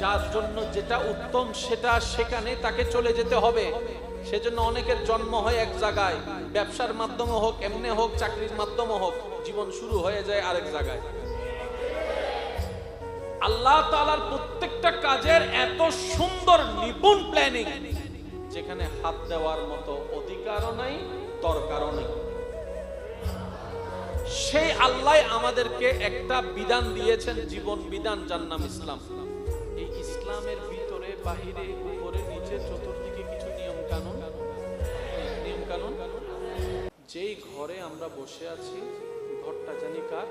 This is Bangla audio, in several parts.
যার জন্য যেটা উত্তম সেটা সেখানে তাকে চলে যেতে হবে। সেজন্য অনেকের জন্ম হয় এক জায়গায়। ব্যবসার মাধ্যমে হোক, এমনি হোক, চাকরির মাধ্যমে হোক, জীবন শুরু হয়ে যায় আরেক জায়গায়। আল্লাহ তাআলার প্রত্যেকটা কাজের এত সুন্দর নিপুণ প্ল্যানিং যেখানে হাত দেওয়ার মতো অধিকারও নাই, দরকারও নেই। সেই আল্লাহ আমাদেরকে একটা বিধান দিয়েছেন, জীবন বিধান, যার নাম ইসলাম। এই ইসলামের ভিতরে, বাহিরে, উপরে, নিচে, চতুর্দিকে কিছু নিয়ম কানুন নিয়ম কানুন যেই ঘরে আমরা বসে আছি, ঘরটা জানি কার?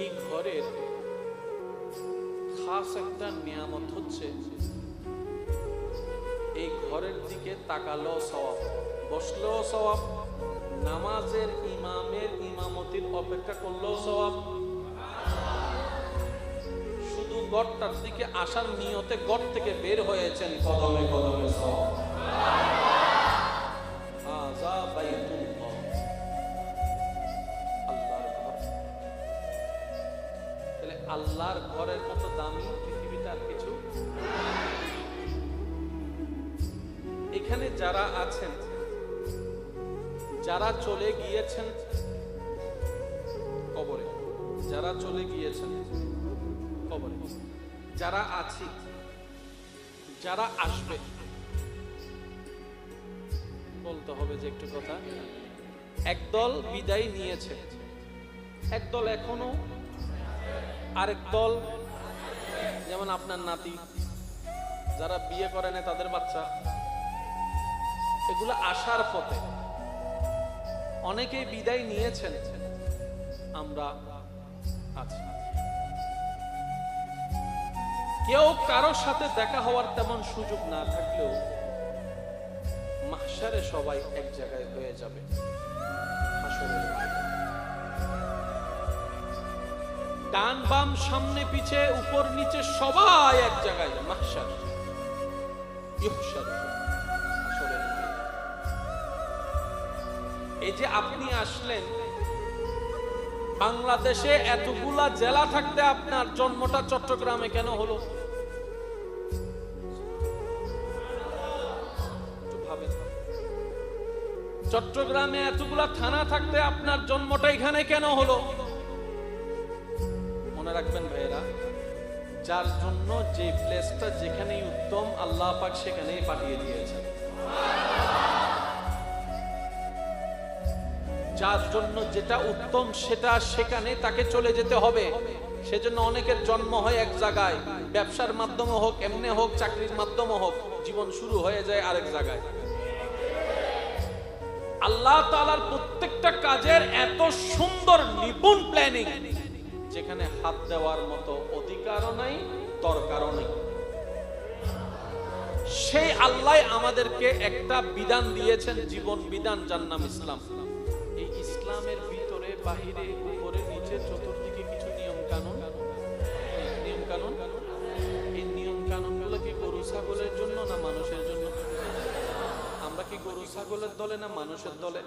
এই ঘরের খাস একটা নিয়ামত হচ্ছে, এই ঘরের দিকে তাকালো সওয়াব। বসল সওয়াব। নামাজের ইমামের ইমামতির অপেক্ষা করলেও সওয়াব। গড়টার দিকে আসার নিয়তে গড় থেকে বের হয়েছেন কদমে কদমে আল্লাহর ঘরের মতো দামি আর কিছু? এখানে যারা আছেন, যারা চলে গিয়েছেন কবরে, যারা চলে গিয়েছেন কবরে। যারা আছি, যারা আসবে, বলতে হবে যে একটু কথা, একদল বিদায় নিয়েছে। একদল এখনও, আরেক দল, যেমন আপনার নাতি, যারা বিয়ে করে না তাদের বাচ্চা, এগুলো আসার পথে অনেকেই বিদায় নিয়েছেন, আমরা আছি। কেউ কারোর সাথে দেখা হওয়ার তেমন সুযোগ না থাকলেও মাহশারে সবাই এক জায়গায় হয়ে যাবে। ডান বাম সামনে পিছে উপর নিচে সবাই এক জায়গায় মাঠে। এই যে আপনি আসলেন, বাংলাদেশে এতগুলা জেলা থাকতে আপনার জন্মটা চট্টগ্রামে কেন হলো? চট্টগ্রামে এতগুলা থানা থাকতে আপনার জন্মটা এখানে কেন হলো? মনে রাখবেন ভাইয়েরা, যার জন্য যে প্লেসটা যেখানেই উত্তম, আল্লাহ পাক সেখানেই পাঠিয়ে দিয়েছেন যার জন্য যেটা উত্তম, সেটা সেখানে তাকে চলে যেতে হবে। সেজন্য অনেকের জন্ম হয় এক জায়গায়। ব্যবসার মাধ্যমে হোক, এমনি হোক, চাকরির মাধ্যমে হোক, জীবন শুরু হয়ে যায় আরেক জায়গায়। আল্লাহ তাআলার প্রত্যেকটা কাজের এত সুন্দর নিপুণ প্ল্যানিং যেখানে হাত দেওয়ার মতো অধিকারও নাই, দরকারও নেই। সেই আল্লাহ আমাদেরকে একটা বিধান দিয়েছেন, জীবন বিধান, যার নাম ইসলাম। এই ইসলামের ভিতরে, বাহিরে, উপরে, নিচে, চতুর্দিকে কিছু নিয়ম কানুন গরু, ছাগলের দলে না মানুষের দলে?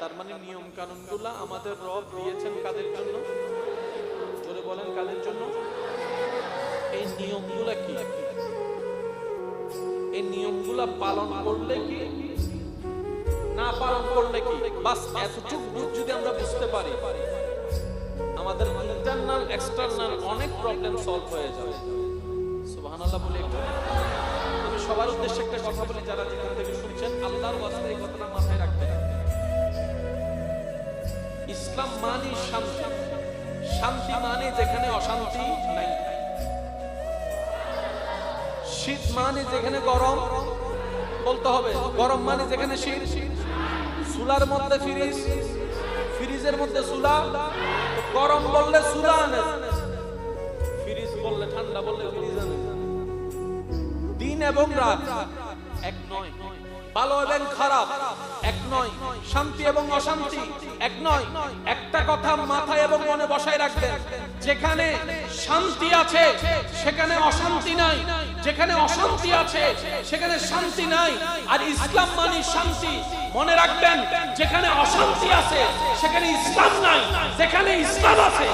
তার মানে নিয়ম কানুনগুলা আমাদের রব দিয়েছেন কাদের জন্য? জোরে বলেন, কাদের জন্য? এই নিয়মগুলা কি? এই নিয়মগুলা পালন করলে কি? না পালন করলে কি? বাস এতটুকু যদি আমরা বুঝতে পারি, আমাদের ইন্টারনাল এক্সটার্নাল অনেক প্রবলেম সলভ হয়ে যাবে। সুবহানাল্লাহ বলে একটু সবার উদ্দেশ্যে একটা কথা বলি, যারা যেখান থেকে শুনছেন, আল্লাহর এই কথাটা মাথায় ইসলাম মানে শান্তি। শান্তি মানে যেখানে অশান্তি নাই। শীত মানে যেখানে গরম, বলতে হবে, গরম মানে যেখানে শীত। সুলার মধ্যে ফ্রিজ, ফ্রিজের মধ্যে সুলা গরম বললে সুলা ফ্রিজ বললে ঠান্ডা বললে ফ্রিজ। এবং রাত। এক নয়। ভালো এবং খারাপ। এক নয়। শান্তি এবং অশান্তি। এক নয়। একটা কথা মাথায় এবং মনে বসায় রাখবেন। যেখানে শান্তি আছে, সেখানে অশান্তি নাই। যেখানে অশান্তি আছে, সেখানে শান্তি নাই। আর ইসলাম মানে শান্তি। মনে রাখবেন, যেখানে অশান্তি আছে, সেখানে ইসলাম নাই। যেখানে ইসলাম আছে